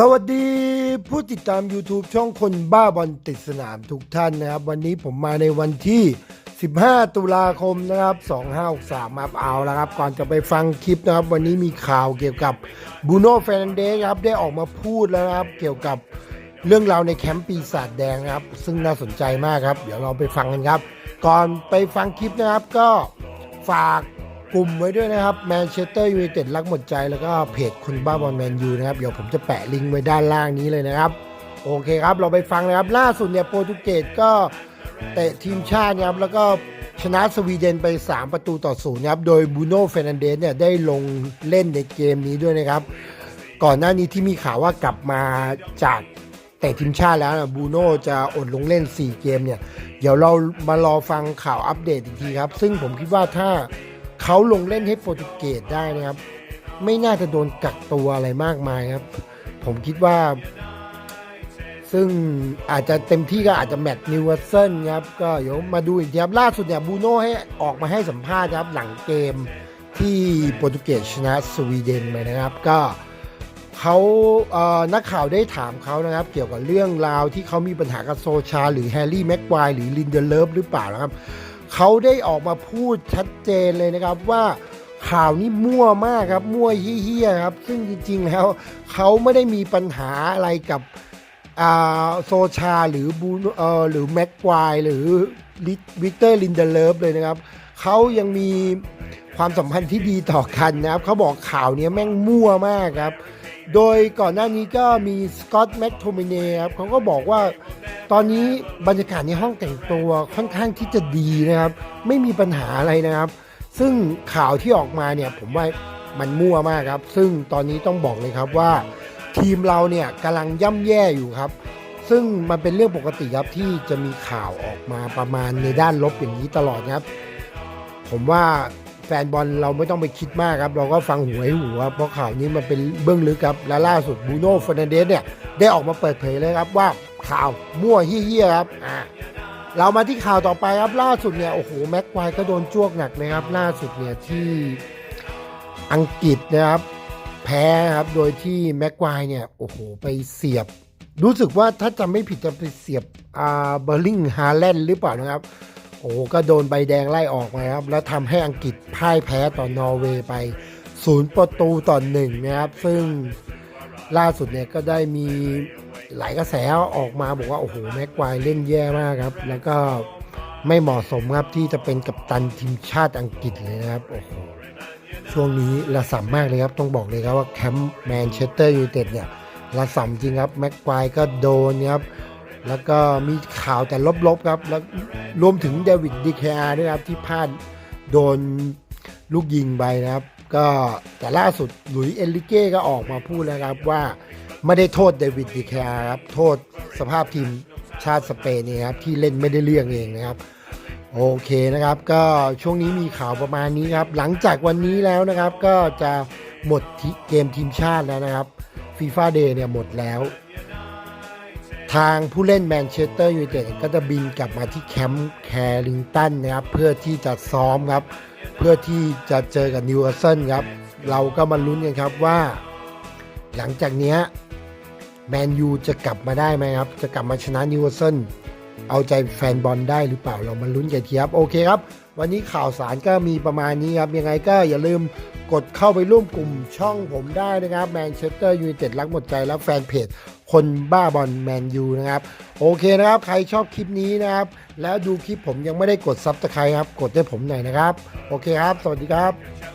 สวัสดีผู้ติดตาม YouTube ช่องคนบ้าบอลติดสนามทุกท่านนะครับ วันนี้ผมมาในวันที่ 15 ตุลาคมนะครับ2563มาเอาแล้วครับ ก่อนจะไปฟังคลิปนะครับ วันนี้มีข่าวเกี่ยวกับบูโน่เฟรนเดสครับ ได้ออกมาพูดแล้วนะครับ เกี่ยวกับเรื่องราวในแคมป์ปีศาจแดงนะครับ ซึ่งน่าสนใจมากครับ เดี๋ยวเราไปฟังกันครับ ก่อนไปฟังคลิปนะครับก็ฝาก กลุ่มไว้ด้วยนะครับแมนเชสเตอร์ยูไนเต็ดรักหมดใจแล้วก็เพจคุณบ้าบอลแมนยูนะครับ เดี๋ยวผมจะแปะลิงก์ไว้ด้านล่างนี้เลยนะครับ โอเคครับ เราไปฟังเลยครับ ล่าสุดเนี่ยโปรตุเกสก็เตะทีมชาตินะครับ แล้วก็ชนะสวีเดนไป 3 ประตูต่อศูนย์นะครับ โดยบูโน่เฟรนันเดสเนี่ยได้ลงเล่นในเกมนี้ด้วยนะครับ ก่อนหน้านี้ที่มีข่าวว่ากลับมาจากเตะทีมชาติแล้วนะบูโน่จะอดลงเล่น 4 เกมเนี่ย เดี๋ยวเรามารอฟังข่าวอัปเดตอีกทีครับ ซึ่งผมคิดว่าถ้า เขาลงเล่นให้โปรตุเกสได้นะครับ ไม่น่าจะโดนกักตัวอะไรมากมายครับ ผมคิดว่า ซึ่งอาจจะเต็มที่ก็อาจจะแมตช์นิวเวอร์เซนครับ ก็เดี๋ยวมาดูอีกทีครับ ล่าสุดเนี่ยบูโน่ให้ออกมาให้สัมภาษณ์ครับหลังเกมที่โปรตุเกสชนะสวีเดนไปนะครับ ก็เขาเอ่อนักข่าวได้ถามเขานะครับ เกี่ยวกับเรื่องราวที่เขามีปัญหากับโซชา หรือแฮร์รี่แม็กควายหรือลินเดเลฟหรือเปล่านะครับ เขาได้ออกมาพูดชัดเจนเลยนะครับว่าข่าวนี้มั่วมากครับ มั่วเฮี้ยๆครับ ซึ่งจริงๆแล้วเขาไม่ได้มีปัญหาอะไรกับโซชาหรือบูเออหรือแม็กควายหรือวิกเตอร์ลินเดเลฟเลยนะครับเขายังมีความสัมพันธ์ที่ดีต่อกันนะครับเขาบอกข่าวนี้แม่งมั่วมากครับ โดยก่อนหน้านี้ก็มีสกอตแม็กโทมิเนครับเขาก็บอกว่า ตอนนี้บรรยากาศในห้องแต่งตัวค่อนข้างที่จะดีนะครับ ไม่มีปัญหาอะไรนะครับ ซึ่งข่าวที่ออกมาเนี่ยผมว่ามันมั่วมากครับ ซึ่งตอนนี้ต้องบอกเลยครับว่า ทีมเราเนี่ยกำลังย่ำแย่อยู่ครับ ซึ่งมันเป็นเรื่องปกติครับที่จะมีข่าวออกมาประมาณในด้านลบอย่างนี้ตลอดครับ ผมว่าแฟนบอลเราไม่ต้องไปคิดมากครับ เราก็ฟังหูไว้หูครับเพราะข่าวนี้มันเป็นเบื้องลึกครับและล่าสุดบูโน่ฟ e ร์นันเดสเนี่ยได้ออกมาเปิดเผยเลยครับว่า ข่าวมั่วเฮี้ยๆครับอ่าเรามาที่ข่าวต่อไปครับล่าสุดเนี่ยโอ้โหแม็กควายก็โดนจ้วกหนักเลยครับล่าสุดเนี่ยที่อังกฤษนะครับ แพ้ครับโดยที่แม็กควายเนี่ยโอ้โหไปเสียบ รู้สึกว่าถ้าจำไม่ผิดจะไปเสียบอ่าเบอร์ลิงฮาแลนด์หรือเปล่านะครับ โอ้โหก็โดนใบแดงไล่ออกมาครับ แล้วทำให้อังกฤษพ่ายแพ้ต่อนอร์เวย์ไปศูนย์ประตูต่อหนึ่งนะครับ ซึ่ง ล่าสุดเนี่ยก็ได้มีหลายกระแสออกมาบอกว่า โอ้โห แม็กควายเล่นแย่มากครับ แล้วก็ไม่เหมาะสมครับที่จะเป็นกัปตันทีมชาติอังกฤษเลยนะครับ โอ้โห ช่วงนี้ระสำมากเลยครับ ต้องบอกเลยครับว่าแคมป์แมนเชสเตอร์ยูไนเต็ดเนี่ยระสำจริงครับ แม็กควายก็โดนครับ แล้วก็มีข่าวแต่ลบๆครับ แล้วรวมถึงเดวิดดีแคร์ด้วยครับที่พลาดโดนลูกยิงไปนะครับ ก็แต่ล่าสุดหลุยส์เอนริเก้ก็ออกมาพูดแล้วครับว่าไม่ได้โทษเดวิดดีแคร์ครับ โทษสภาพทีมชาติสเปนเนี่ยครับที่เล่นไม่ได้เรื่องเองนะครับโอเคนะครับก็ช่วงนี้มีข่าวประมาณนี้ครับ หลังจากวันนี้แล้วนะครับก็จะหมดเกมทีมชาติแล้วนะครับฟีฟ่าเดย์เนี่ยหมดแล้ว ทางผู้เล่นแมนเชสเตอร์ยูไนเต็ดก็จะบินกลับมาที่แคมป์แคริงตันนะครับ เพื่อที่จะซ้อมครับ เพื่อที่จะเจอกับนิวคาสเซิลครับ เราก็มาลุ้นกันครับว่า หลังจากเนี้ยแมนยูจะกลับมาได้ไหมครับ จะกลับมาชนะนิวคาสเซิลเอาใจแฟนบอลได้หรือเปล่าเรามาลุ้นกันทีครับ โอเคครับ วันนี้ข่าวสารก็มีประมาณนี้ครับ ยังไงก็อย่าลืม กดเข้าไปร่วมกลุ่มช่องผมได้นะครับแมนเชสเตอร์ยูไนเต็ดรักหมดใจแล้วแฟนเพจคนบ้าบอลแมนยูนะครับ โอเคนะครับ ใครชอบคลิปนี้นะครับ แล้วดูคลิปผมยังไม่ได้กดซับสไครต์ครับ กดให้ผมหน่อยนะครับ โอเคครับ สวัสดีครับ